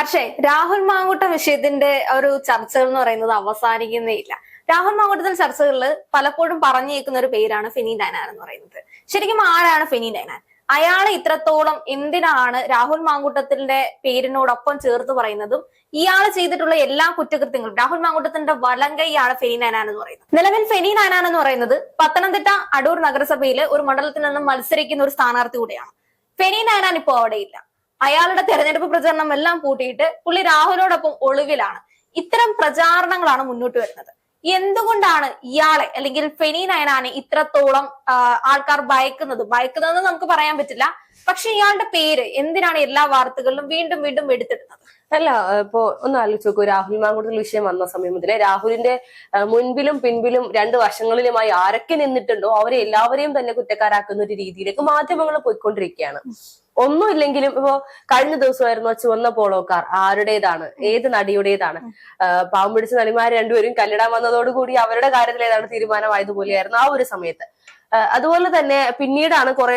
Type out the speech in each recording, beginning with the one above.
ഹർഷേ രാഹുൽ മാങ്കൂട്ട വിഷയത്തിന്റെ ഒരു ചർച്ചകൾ എന്ന് പറയുന്നത് അവസാനിക്കുന്നേ ഇല്ല. രാഹുൽ മാങ്കൂട്ടത്തിൽ ചർച്ചകളിൽ പലപ്പോഴും പറഞ്ഞു പറഞ്ഞേക്കുന്ന ഒരു പേരാണ് ഫിനി ഡൈനാൻ എന്ന് പറയുന്നത്. ശരിക്കും ആരാണ് ഫിനി ഡൈനാൻ? അയാളെ ഇത്രത്തോളം എന്തിനാണ് രാഹുൽ മാങ്കൂട്ടത്തിന്റെ പേരിനോടൊപ്പം ചേർത്ത് പറയുന്നതും ഇയാൾ ചെയ്തിട്ടുള്ള എല്ലാ കുറ്റകൃത്യങ്ങളും? രാഹുൽ മാങ്കൂട്ടത്തിന്റെ വലങ്കൈയാണ് ഫെനി നാനാൻ എന്ന് പറയുന്നത്. നിലവിൽ ഫെനി നാനാൻ എന്ന് പറയുന്നത് പത്തനംതിട്ട അടൂർ നഗരസഭയിലെ ഒരു മണ്ഡലത്തിൽ നിന്നും മത്സരിക്കുന്ന ഒരു സ്ഥാനാർത്ഥി കൂടെയാണ്. ഫെനി നാനാൻ ഇപ്പോൾ അവിടെയില്ല. അയാളുടെ തെരഞ്ഞെടുപ്പ് പ്രചരണം എല്ലാം കൂട്ടിയിട്ട് പുള്ളി രാഹുലോടൊപ്പം ഒളിവിലാണ്. ഇത്തരം പ്രചാരണങ്ങളാണ് മുന്നോട്ട് വരുന്നത്. എന്തുകൊണ്ടാണ് ഇയാളെ അല്ലെങ്കിൽ ഫെനി നയനാനെ ഇത്രത്തോളം ആൾക്കാർ ഭയക്കുന്നത്? ഭയക്കുന്നതെന്ന് നമുക്ക് പറയാൻ പറ്റില്ല. പക്ഷെ ഇയാളുടെ പേര് എന്തിനാണ് എല്ലാ വാർത്തകളിലും വീണ്ടും വീണ്ടും എടുത്തിടുന്നത്? അല്ല ഇപ്പോ ഒന്ന് ആലോചിച്ച് നോക്കൂ. രാഹുൽ മാങ്കുടൽ വിഷയം വന്ന സമയം മുതലേ രാഹുലിന്റെ മുൻപിലും പിൻപിലും രണ്ട് വശങ്ങളിലുമായി ആരൊക്കെ നിന്നിട്ടുണ്ടോ അവരെ എല്ലാവരെയും തന്നെ കുറ്റക്കാരാക്കുന്ന ഒരു രീതിയിലേക്ക് മാധ്യമങ്ങൾ പോയിക്കൊണ്ടിരിക്കുകയാണ്. ഒന്നുമില്ലെങ്കിലും ഇപ്പോ കഴിഞ്ഞ ദിവസമായിരുന്നു ആ ചുവന്ന പോളോക്കാർ ആരുടേതാണ്? ഏത് നടിയുടേതാണ്? പാവം പിടിച്ച നടിമാർ രണ്ടുപേരും കല്ലിടാൻ വന്നതോടുകൂടി അവരുടെ കാര്യത്തിൽ ഏതാണ് തീരുമാനമായതുപോലെയായിരുന്നു ആ ഒരു സമയത്ത്. അതുപോലെ തന്നെ പിന്നീടാണ് കുറെ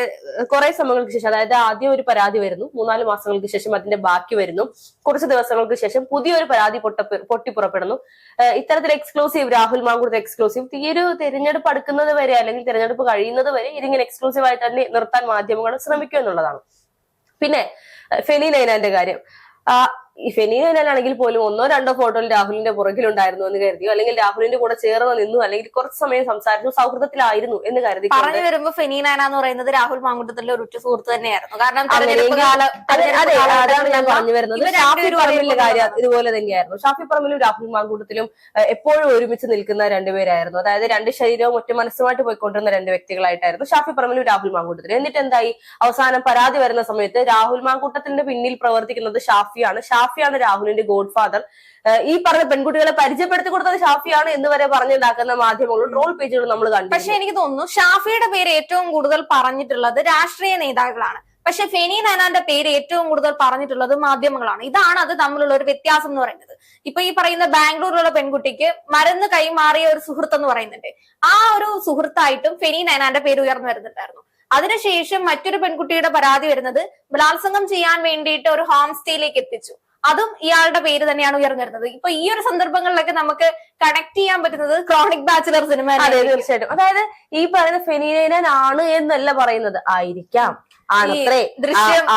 കുറെ സമയങ്ങൾക്ക് ശേഷം അതായത് ആദ്യം ഒരു പരാതി വരുന്നു. മൂന്നാൽ മാസങ്ങൾക്ക് ശേഷം അതിന്റെ ബാക്കി വരുന്നു. കുറച്ച് ദിവസങ്ങൾക്ക് ശേഷം പുതിയൊരു പരാതി പൊട്ട പൊട്ടിപ്പുറപ്പെടുന്നു. ഇത്തരത്തിൽ എക്സ്ക്ലൂസീവ് രാഹുൽ മാങ്കുടത്തെ എക്സ്ക്ലൂസീവ് ഈ ഒരു തെരഞ്ഞെടുപ്പ് അടുക്കുന്നത് വരെ അല്ലെങ്കിൽ തെരഞ്ഞെടുപ്പ് കഴിയുന്നത് വരെ ഇതിങ്ങനെ എക്സ്ക്ലൂസീവ് ആയിട്ട് തന്നെ നിർത്താൻ മാധ്യമങ്ങൾ ശ്രമിക്കും എന്നുള്ളതാണ് പിന്നെ ഫെലി കാര്യം. ഈ ഫെനി തന്നെയാണെങ്കിൽ പോലും ഒന്നോ രണ്ടോ ഫോട്ടോയിൽ രാഹുലിന്റെ പുറകിലുണ്ടായിരുന്നു എന്ന് കരുതിയോ? അല്ലെങ്കിൽ രാഹുലിന്റെ കൂടെ ചേർന്ന് നിന്നു അല്ലെങ്കിൽ കുറച്ച് സമയം സംസാരിച്ചു സൗഹൃദത്തിലായിരുന്നു എന്ന് കരുതി പറഞ്ഞു വരുമ്പോ ഫെനി നാന എന്ന് പറയുന്നത് രാഹുൽ മാങ്കുട്ടത്തിന്റെ ഒരു ഉറ്റ സുഹൃത്ത് തന്നെയായിരുന്നു. കാരണം അതാണ് ഞാൻ പറഞ്ഞു വരുന്നത്. ഷാഫി പറമ്പിലെ കാര്യം ഇതുപോലെ തന്നെയായിരുന്നു. ഷാഫി പറമ്പിലും രാഹുൽ മാങ്കൂട്ടത്തിലും എപ്പോഴും ഒരുമിച്ച് നിൽക്കുന്ന രണ്ടുപേരായിരുന്നു. അതായത് രണ്ട് ശരീരവും ഒറ്റ മനസ്സുമായിട്ട് പോയിക്കൊണ്ടിരുന്ന രണ്ട് വ്യക്തികളായിട്ടായിരുന്നു ഷാഫി പറമ്പിലും രാഹുൽ മാങ്കൂട്ടത്തിലും. എന്നിട്ട് എന്തായി അവസാനം പരാതി വരുന്ന സമയത്ത് രാഹുൽ മാങ്കൂട്ടത്തിന്റെ പിന്നിൽ പ്രവർത്തിക്കുന്നത് ഷാഫിയാണ്. ഷാഫിയാണ് രാഹുലിന്റെ ഗോഡ് ഫാദർ ഈ പറഞ്ഞ പെൺകുട്ടികളെ പരിചയപ്പെടുത്തി കൊടുത്തത് ഷാഫിയാണ് എന്ന് വരെ പറഞ്ഞുണ്ടാക്കുന്ന മാധ്യമങ്ങളും ട്രോൾ പേജുകളും നമ്മൾ കണ്ടു പക്ഷെ എനിക്ക് തോന്നുന്നു ഷാഫിയുടെ പേര് ഏറ്റവും കൂടുതൽ പറഞ്ഞിട്ടുള്ളത് രാഷ്ട്രീയ നേതാക്കളാണ്. പക്ഷെ ഫെനി നാനാന്റെ പേര് ഏറ്റവും കൂടുതൽ പറഞ്ഞിട്ടുള്ളത് മാധ്യമങ്ങളാണ്. ഇതാണ് അത് തമ്മിലുള്ള ഒരു വ്യത്യാസം എന്ന് പറയുന്നത്. ഇപ്പൊ ഈ പറയുന്ന ബാംഗ്ലൂരിലുള്ള പെൺകുട്ടിക്ക് മരുന്ന് കൈമാറിയ ഒരു സുഹൃത്ത് എന്ന് പറയുന്നുണ്ട്. ആ ഒരു സുഹൃത്തായിട്ടും ഫെനി നാനാന്റെ പേര് ഉയർന്നു വരുന്നുണ്ടായിരുന്നു. അതിനുശേഷം മറ്റൊരു പെൺകുട്ടിയുടെ പരാതി വരുന്നത് ബലാത്സംഗം ചെയ്യാൻ വേണ്ടിയിട്ട് ഒരു ഹോം സ്റ്റേയിലേക്ക് എത്തിച്ചു. അതും ഇയാളുടെ പേര് തന്നെയാണ് ഉയർന്നിരുന്നത്. ഇപ്പൊ ഈ ഒരു സന്ദർഭങ്ങളിലൊക്കെ നമുക്ക് കണക്ട് ചെയ്യാൻ പറ്റുന്നത് ക്രോണിക് ബാച്ചിലർ സിനിമ അതെ തീർച്ചയായിട്ടും. അതായത് ഈ പറയുന്ന ഫെനീനൻ ആണ് എന്നല്ല പറയുന്നത്. ആയിരിക്കാം. ആണത്രേ. ദൃശ്യം-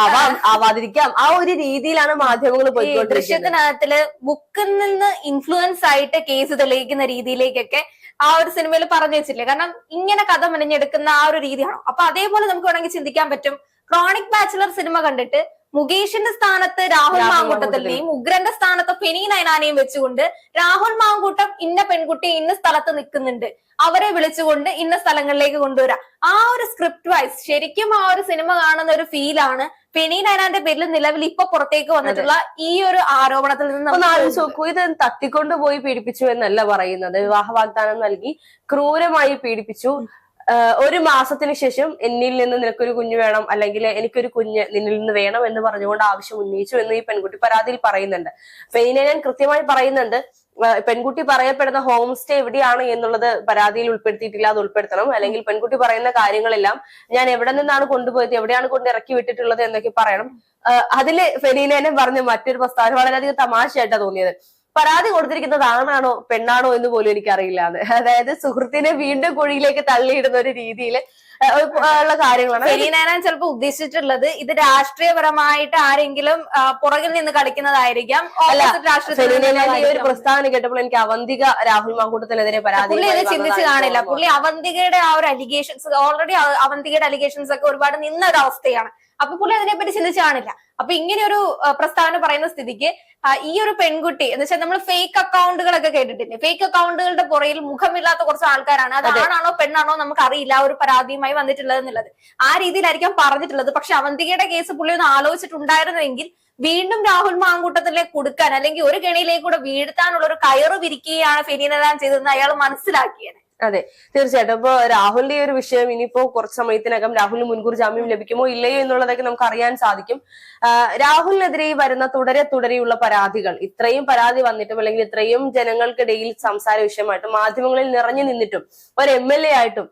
ആവാതിരിക്കാം. ആ ഒരു രീതിയിലാണ് മാധ്യമങ്ങൾ പോയിക്കൊണ്ടിരിക്കുന്നത്. ദൃശ്യത്തിനകത്തിൽ ബുക്കിൽ നിന്ന് ഇൻഫ്ലുവൻസ് ആയിട്ട് കേസ് തെളിയിക്കുന്ന രീതിയിലേക്കൊക്കെ ആ ഒരു സിനിമയിൽ പറഞ്ഞു വെച്ചില്ലേ കാരണം ഇങ്ങനെ കഥ മെനഞ്ഞെടുക്കുന്ന ആ ഒരു രീതിയാണോ? അപ്പൊ അതേപോലെ നമുക്ക് വേണമെങ്കിൽ ചിന്തിക്കാൻ പറ്റും. ക്രോണിക് ബാച്ചിലർ സിനിമ കണ്ടിട്ട് മുകേഷിന്റെ സ്ഥാനത്ത് രാഹുൽ മാങ്കൂട്ടത്തിന്റെയും ഉഗ്രന്റെ സ്ഥാനത്ത് ഫെനി നയനാനെയും വെച്ചുകൊണ്ട് രാഹുൽ മാങ്കൂട്ടം ഇന്ന പെൺകുട്ടി ഇന്ന സ്ഥലത്ത് നിൽക്കുന്നുണ്ട്. അവരെ വിളിച്ചുകൊണ്ട് ഇന്ന സ്ഥലങ്ങളിലേക്ക് കൊണ്ടുവരാം. ആ ഒരു സ്ക്രിപ്റ്റ് വൈസ് ശരിക്കും ആ ഒരു സിനിമ കാണുന്ന ഒരു ഫീലാണ് ഫെനി നയനാന്റെ പേരിൽ നിലവിൽ ഇപ്പൊ പുറത്തേക്ക് വന്നിട്ടുള്ള ഈ ഒരു ആരോപണത്തിൽ നിന്ന് നോക്കൂ ഇത് തട്ടിക്കൊണ്ടുപോയി പീഡിപ്പിച്ചു എന്നല്ല പറയുന്നത്. വിവാഹ വാഗ്ദാനം നൽകി ക്രൂരമായി പീഡിപ്പിച്ചു. ഒരു മാസത്തിന് ശേഷം എന്നിൽ നിന്ന് നിനക്കൊരു കുഞ്ഞ് വേണം അല്ലെങ്കിൽ എനിക്കൊരു കുഞ്ഞ് നിന്നിൽ നിന്ന് വേണം എന്ന് പറഞ്ഞുകൊണ്ട് ആവശ്യം ഉന്നയിച്ചു എന്ന് ഈ പെൺകുട്ടി പരാതിയിൽ പറയുന്നുണ്ട്. അപ്പൊ ഇതിനെ ഞാൻ കൃത്യമായി പറയുന്നുണ്ട്. പെൺകുട്ടി പറയപ്പെടുന്ന ഹോം സ്റ്റേ എവിടെയാണ് എന്നുള്ളത് പരാതിയിൽ ഉൾപ്പെടുത്തിയിട്ടില്ല അത് ഉൾപ്പെടുത്തണം. അല്ലെങ്കിൽ പെൺകുട്ടി പറയുന്ന കാര്യങ്ങളെല്ലാം ഞാൻ എവിടെ നിന്നാണ് കൊണ്ടുപോയത് എവിടെയാണ് കൊണ്ട് ഇറക്കി വിട്ടിട്ടുള്ളത് എന്നൊക്കെ പറയണം. അതിൽ ഫെലീനനെ പറഞ്ഞ മറ്റൊരു പ്രസ്താവന വളരെയധികം തമാശയായിട്ടാണ് തോന്നിയത്. പരാതി കൊടുത്തിരിക്കുന്നത് ആണാണോ പെണ്ണാണോ എന്ന് പോലും എനിക്കറിയില്ല അതായത് സുഹൃത്തിനെ വീണ്ടും കുഴിയിലേക്ക് തള്ളിയിടുന്ന ഒരു രീതിയിൽ ഉള്ള കാര്യങ്ങളാണ്. ഫെനി നയനാൻ ചിലപ്പോ ഉദ്ദേശിച്ചിട്ടുള്ളത് ഇത് രാഷ്ട്രീയപരമായിട്ട് ആരെങ്കിലും പുറകിൽ നിന്ന് കളിക്കുന്നതായിരിക്കാം ഈ ഒരു. പ്രസ്താവന കേട്ടപ്പോൾ എനിക്ക് അവന്തിക രാഹുൽ മാങ്കൂട്ടത്തിനെതിരെ പരാതി ചിന്തിച്ച് കാണില്ല. പുള്ളി അവന്തികയുടെ ആ ഒരു അലിഗേഷൻസ് ഓൾറെഡി അവന്തികയുടെ അലിഗേഷൻസ് ഒക്കെ ഒരുപാട് നിന്ന ഒരു അവസ്ഥയാണ്. അപ്പൊ പുള്ളി അതിനെപ്പറ്റി ചിന്തിച്ചു കാണില്ല. അപ്പൊ ഇങ്ങനെ ഒരു പ്രസ്താവന പറയുന്ന സ്ഥിതിക്ക് ഈ ഒരു പെൺകുട്ടി എന്ന് വെച്ചാൽ നമ്മൾ ഫേക്ക് അക്കൗണ്ടുകളൊക്കെ കേട്ടിട്ടില്ലേ? ഫേക്ക് അക്കൗണ്ടുകളുടെ പുറയിൽ മുഖമില്ലാത്ത കുറച്ച് ആൾക്കാരാണ്. അത് ആണാണോ പെണ്ണാണോ നമുക്ക് അറിയില്ല ഒരു പരാതിയുമായി വന്നിട്ടുള്ളത് എന്നുള്ളത്. ആ രീതിയിലായിരിക്കാം പറഞ്ഞിട്ടുള്ളത്. പക്ഷെ അവന്തികയുടെ കേസ് പുള്ളി ഒന്ന് ആലോചിച്ചിട്ടുണ്ടായിരുന്നുവെങ്കിൽ വീണ്ടും രാഹുൽ മാങ്കൂട്ടത്തിലേക്ക് കൊടുക്കാൻ അല്ലെങ്കിൽ ഒരു കെണിയിലേക്ക് കൂടെ വീഴ്ത്താനുള്ള ഒരു കയറ് വിരിക്കുകയാണ് ഫെനീനദാൻ ചെയ്തതെന്ന് അയാൾ മനസ്സിലാക്കിയത് അതെ തീർച്ചയായിട്ടും. ഇപ്പൊ രാഹുലിന്റെ ഒരു വിഷയം ഇനിയിപ്പോ കുറച്ച് സമയത്തിനകം രാഹുലിന് മുൻകൂർ ജാമ്യം ലഭിക്കുമോ ഇല്ലയോ എന്നുള്ളതൊക്കെ നമുക്ക് അറിയാൻ സാധിക്കും. രാഹുലിനെതിരെ വരുന്ന തുടരെ തുടരെയുള്ള പരാതികൾ ഇത്രയും പരാതി വന്നിട്ടും അല്ലെങ്കിൽ ഇത്രയും ജനങ്ങൾക്കിടയിൽ സംസാര വിഷയമായിട്ടും മാധ്യമങ്ങളിൽ നിറഞ്ഞു നിന്നിട്ടും ഒരു എം എൽ എ ആയിട്ടും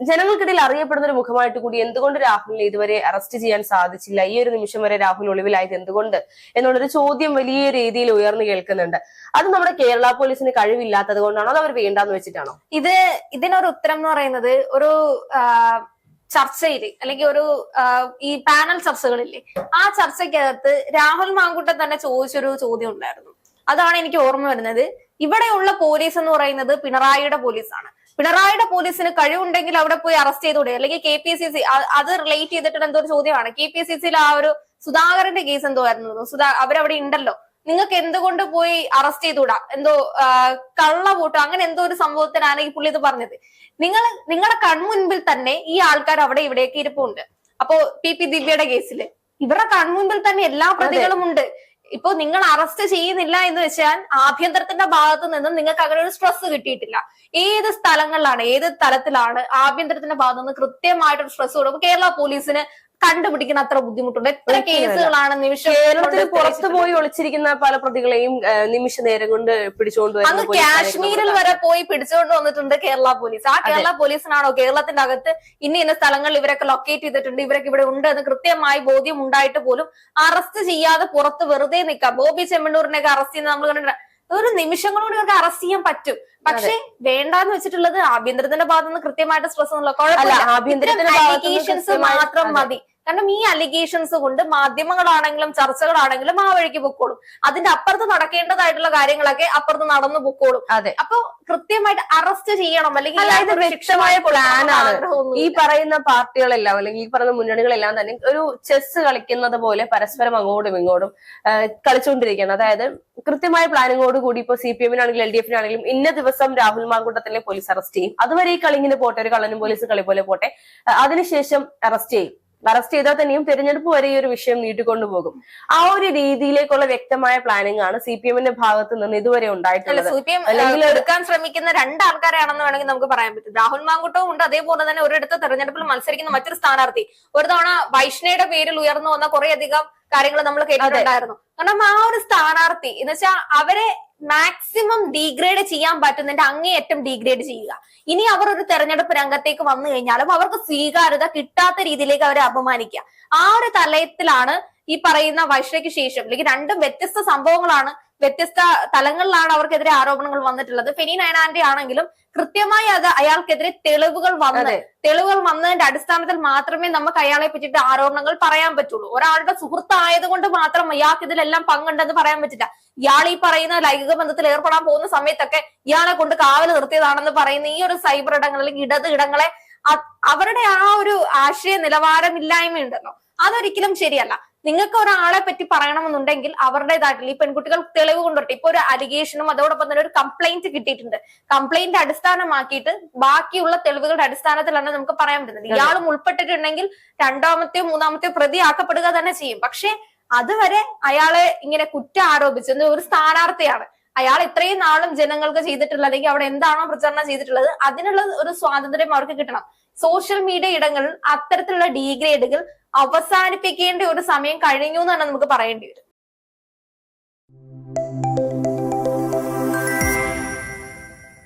ജനങ്ങൾക്കിടയിൽ അറിയപ്പെടുന്ന ഒരു മുഖമായിട്ട് കൂടി എന്തുകൊണ്ട് രാഹുലിനെ ഇതുവരെ അറസ്റ്റ് ചെയ്യാൻ സാധിച്ചില്ല? ഈ ഒരു നിമിഷം വരെ രാഹുൽ ഒളിവിലായത് എന്തുകൊണ്ട്? എന്നുള്ളൊരു ചോദ്യം വലിയ രീതിയിൽ ഉയർന്നു കേൾക്കുന്നുണ്ട്. അത് നമ്മുടെ കേരള പോലീസിന് കഴിവില്ലാത്തത് കൊണ്ടാണോ? അത് അവർ വേണ്ടാന്ന് വെച്ചിട്ടാണോ? ഇത് ഇതിനൊരു ഉത്തരം എന്ന് പറയുന്നത് ഒരു ചർച്ചയിൽ അല്ലെങ്കിൽ ഒരു ഈ പാനൽ ചർച്ചകളില്ലേ ആ ചർച്ചയ്ക്കകത്ത് രാഹുൽ മാങ്കുട്ടൻ തന്നെ ചോദിച്ചൊരു ചോദ്യം ഉണ്ടായിരുന്നു. അതാണ് എനിക്ക് ഓർമ്മ വരുന്നത്. ഇവിടെയുള്ള പോലീസ് എന്ന് പറയുന്നത് പിണറായിയുടെ പോലീസാണ്. പിണറായിയുടെ പോലീസിന് കഴിവുണ്ടെങ്കിൽ അവിടെ പോയി അറസ്റ്റ് ചെയ്തുകൂടെ? അല്ലെങ്കിൽ കെ പി സി സി അത് റിലേറ്റ് ചെയ്തിട്ടുള്ള എന്തോ ഒരു ചോദ്യമാണ്. കെ പി സി സിയിൽ ആ ഒരു സുധാകരന്റെ കേസ് എന്തോ ആയിരുന്നു? സുധാ അവരവിടെ ഉണ്ടല്ലോ. നിങ്ങൾക്ക് എന്തുകൊണ്ട് പോയി അറസ്റ്റ് ചെയ്തുകൂടാ? എന്തോ കള്ള വോട്ടോ അങ്ങനെ എന്തോ ഒരു സംഭവത്തിനാണ് ഈ പുള്ളി ഇത് പറഞ്ഞത്. നിങ്ങൾ നിങ്ങളുടെ കൺമുൻപിൽ തന്നെ ഈ ആൾക്കാർ അവിടെ ഇവിടെയൊക്കെ ഇരിപ്പുണ്ട്. അപ്പോ പി പി ദിവ്യയുടെ കേസിൽ ഇവരുടെ കൺമുൻപിൽ തന്നെ എല്ലാ പ്രതികളും ഉണ്ട്. ഇപ്പൊ നിങ്ങൾ അറസ്റ്റ് ചെയ്യുന്നില്ല എന്ന് വെച്ചാൽ ആഭ്യന്തരത്തിന്റെ ഭാഗത്ത് നിന്നും നിങ്ങൾക്ക് അങ്ങനെ ഒരു സ്ട്രെസ് കിട്ടിയിട്ടില്ല. ഏത് സ്ഥലങ്ങളിലാണ് ഏത് തലത്തിലാണ് ആഭ്യന്തരത്തിന്റെ ഭാഗത്ത് നിന്ന് കൃത്യമായിട്ടൊരു സ്ട്രെസ് കൊടുക്കും. കേരള പോലീസിന് കണ്ടുപിടിക്കുന്ന അത്ര ബുദ്ധിമുട്ടുണ്ട്. എത്ര. കേസുകളാണ് നിമിഷം കേരളത്തിൽ പുറത്തു പോയി ഒളിച്ചിരിക്കുന്ന പല പ്രതികളെയും നിമിഷ നേരം കൊണ്ട് പിടിച്ചുകൊണ്ട് അന്ന് കാശ്മീരിൽ വരെ പോയി പിടിച്ചുകൊണ്ട് വന്നിട്ടുണ്ട് കേരള പോലീസ്. ആ കേരള പോലീസിനാണോ കേരളത്തിന്റെ അകത്ത് ഇന്ന ഇന്ന സ്ഥലങ്ങളിൽ ഇവരൊക്കെ ലൊക്കേറ്റ് ചെയ്തിട്ടുണ്ട് ഇവരൊക്കെ ഇവിടെ ഉണ്ട് എന്ന് കൃത്യമായി ബോധ്യം ഉണ്ടായിട്ട് പോലും അറസ്റ്റ് ചെയ്യാതെ പുറത്ത് വെറുതെ നിൽക്കാം. ബോബി ചെമ്മണ്ണൂരിനെ ചെമ്മണ്ണൂരിനെയൊക്കെ അറസ്റ്റ് ചെയ്യുന്നത് നമ്മൾ കണ്ടിട്ടുണ്ട്. ഒരു നിമിഷങ്ങളോട് ഇവർക്ക് അറസ്റ്റ് ചെയ്യാൻ പറ്റും. പക്ഷെ വേണ്ടാന്ന് വെച്ചിട്ടുള്ളത് ആഭ്യന്തരത്തിന്റെ ഭാഗത്തുനിന്ന് കൃത്യമായിട്ട് സ്ട്രെസ് മാത്രം മതി. കാരണം ഈ അലിഗേഷൻസ് കൊണ്ട് മാധ്യമങ്ങളാണെങ്കിലും ചർച്ചകളാണെങ്കിലും ആ വഴിക്ക് പൊക്കോളും. അതിന്റെ അപ്പുറത്ത് നടക്കേണ്ടതായിട്ടുള്ള കാര്യങ്ങളൊക്കെ അപ്പുറത്ത് നടന്നു പൊക്കോളും. അതെ. അപ്പൊ കൃത്യമായിട്ട് അറസ്റ്റ് ചെയ്യണം. അല്ലെങ്കിൽ അല്ല, വ്യക്തമായ പ്ലാനാണ് ആണ്. ഈ പറയുന്ന പാർട്ടികളെല്ലാം അല്ലെങ്കിൽ ഈ പറയുന്ന മുന്നണികളെല്ലാം തന്നെ ഒരു ചെസ് കളിക്കുന്നത് പോലെ പരസ്പരം അങ്ങോട്ടും ഇങ്ങോട്ടും കളിച്ചുകൊണ്ടിരിക്കുകയാണ്. അതായത് കൃത്യമായ പ്ലാനിങ്ങോട് കൂടി ഇപ്പൊ സി പി എമ്മിനാണെങ്കിലും എൽ ഡി എഫിനാണെങ്കിലും ഇന്ന ദിവസം രാഹുൽ മാങ്കൂട്ടത്തിനെ പോലീസ് അറസ്റ്റ് ചെയ്യും. അതുവരെ ഈ കളിങ്ങിന് പോട്ടെ ഒരു കള്ളനും പോലീസ് കളി പോലെ പോട്ടെ അതിനുശേഷം അറസ്റ്റ് ചെയ്യും. അറസ്റ്റ് ചെയ്താൽ തന്നെയും തെരഞ്ഞെടുപ്പ് വരെ ഈ ഒരു വിഷയം നീട്ടിക്കൊണ്ടുപോകും ആ ഒരു രീതിയിലേക്കുള്ള വ്യക്തമായ പ്ലാനിംഗ് ആണ് സി പി എമ്മിന്റെ ഭാഗത്ത് നിന്ന് ഇതുവരെ ഉണ്ടായിട്ടുള്ളത്. അല്ലെങ്കിൽ എടുക്കാൻ ശ്രമിക്കുന്ന രണ്ടാൾക്കാരാണെന്ന് വേണമെങ്കിൽ നമുക്ക് പറയാൻ പറ്റും. രാഹുൽ മാങ്കുട്ടവും ഉണ്ട്. അതേപോലെ തന്നെ ഒരിടത്ത് തെരഞ്ഞെടുപ്പിൽ മത്സരിക്കുന്ന മറ്റൊരു സ്ഥാനാർത്ഥി. ഒരു തവണ വൈഷ്ണയുടെ പേരിൽ ഉയർന്നു വന്ന കുറെ അധികം കാര്യങ്ങൾ നമ്മൾ കേട്ടിട്ടുണ്ടായിരുന്നു. കാരണം ആ ഒരു സ്ഥാനാർത്ഥി എന്ന് വെച്ചാൽ അവരെ മാക്സിമം ഡീഗ്രേഡ് ചെയ്യാൻ പറ്റുന്നതിന്റെ അങ്ങേയറ്റം ഡീഗ്രേഡ് ചെയ്യുക. ഇനി അവർ ഒരു തെരഞ്ഞെടുപ്പ് രംഗത്തേക്ക് വന്നു കഴിഞ്ഞാലും അവർക്ക് സ്വീകാര്യത കിട്ടാത്ത രീതിയിലേക്ക് അവരെ അപമാനിക്കുക. ആ ഒരു തലയത്തിലാണ് ഈ പറയുന്ന വൈഷയ്ക്ക് ശേഷം. അല്ലെങ്കിൽ രണ്ടും വ്യത്യസ്ത സംഭവങ്ങളാണ് വ്യത്യസ്ത തലങ്ങളിലാണ് അവർക്കെതിരെ ആരോപണങ്ങൾ വന്നിട്ടുള്ളത്. ഫെനി നയനാന്റെ ആണെങ്കിലും കൃത്യമായി അത് അയാൾക്കെതിരെ തെളിവുകൾ വന്നത്. തെളിവുകൾ വന്നതിന്റെ അടിസ്ഥാനത്തിൽ മാത്രമേ നമുക്ക് അയാളെ പറ്റിയിട്ട് ആരോപണങ്ങൾ പറയാൻ പറ്റുള്ളൂ. ഒരാളുടെ സുഹൃത്തായതുകൊണ്ട് മാത്രം ഇയാൾക്ക് ഇതിലെല്ലാം പങ്കുണ്ടെന്ന് പറയാൻ പറ്റില്ല. ഇയാൾ ഈ പറയുന്ന ലൈംഗിക ബന്ധത്തിൽ ഏർപ്പെടാൻ പോകുന്ന സമയത്തൊക്കെ ഇയാളെ കൊണ്ട് കാവൽ നിർത്തിയതാണെന്ന് പറയുന്ന ഈ ഒരു സൈബർ ഇടങ്ങൾ അല്ലെങ്കിൽ ഇടത് ഇടങ്ങളെ അവരുടെ ആ ഒരു ആശയ നിലവാരമില്ലായ്മ ഉണ്ടല്ലോ അതൊരിക്കലും ശരിയല്ല. നിങ്ങൾക്ക് ഒരാളെ പറ്റി പറയണമെന്നുണ്ടെങ്കിൽ അവരുടേതായിട്ടുള്ള ഈ പെൺകുട്ടികൾ തെളിവ് കൊണ്ടുവരട്ടെ. ഇപ്പൊ ഒരു അലിഗേഷനും അതോടൊപ്പം തന്നെ ഒരു കംപ്ലൈന്റ് കിട്ടിയിട്ടുണ്ട്. കംപ്ലൈന്റ് അടിസ്ഥാനമാക്കിയിട്ട് ബാക്കിയുള്ള തെളിവുകളുടെ അടിസ്ഥാനത്തിലാണ് നമുക്ക് പറയാൻ പറ്റുന്നത്. ഇയാളും ഉൾപ്പെട്ടിട്ടുണ്ടെങ്കിൽ രണ്ടാമത്തെയോ മൂന്നാമത്തെയോ പ്രതിയാക്കപ്പെടുക തന്നെ ചെയ്യും. പക്ഷെ അതുവരെ അയാളെ ഇങ്ങനെ കുറ്റം ആരോപിച്ചത് ഒരു സ്ഥാനാർത്ഥിയാണ്. അയാൾ ഇത്രയും നാളും ജനങ്ങൾക്ക് ചെയ്തിട്ടുള്ള അല്ലെങ്കിൽ അവിടെ എന്താണോ പ്രചരണം ചെയ്തിട്ടുള്ളത് അതിനുള്ള ഒരു സ്വാതന്ത്ര്യം അവർക്ക് കിട്ടണം. സോഷ്യൽ മീഡിയ ഇടങ്ങളിൽ അത്തരത്തിലുള്ള ഡീഗ്രേഡുകൾ അവസാനിപ്പിക്കേണ്ട ഒരു സമയം കഴിഞ്ഞു എന്നാണ് നമുക്ക് പറയേണ്ടി വരും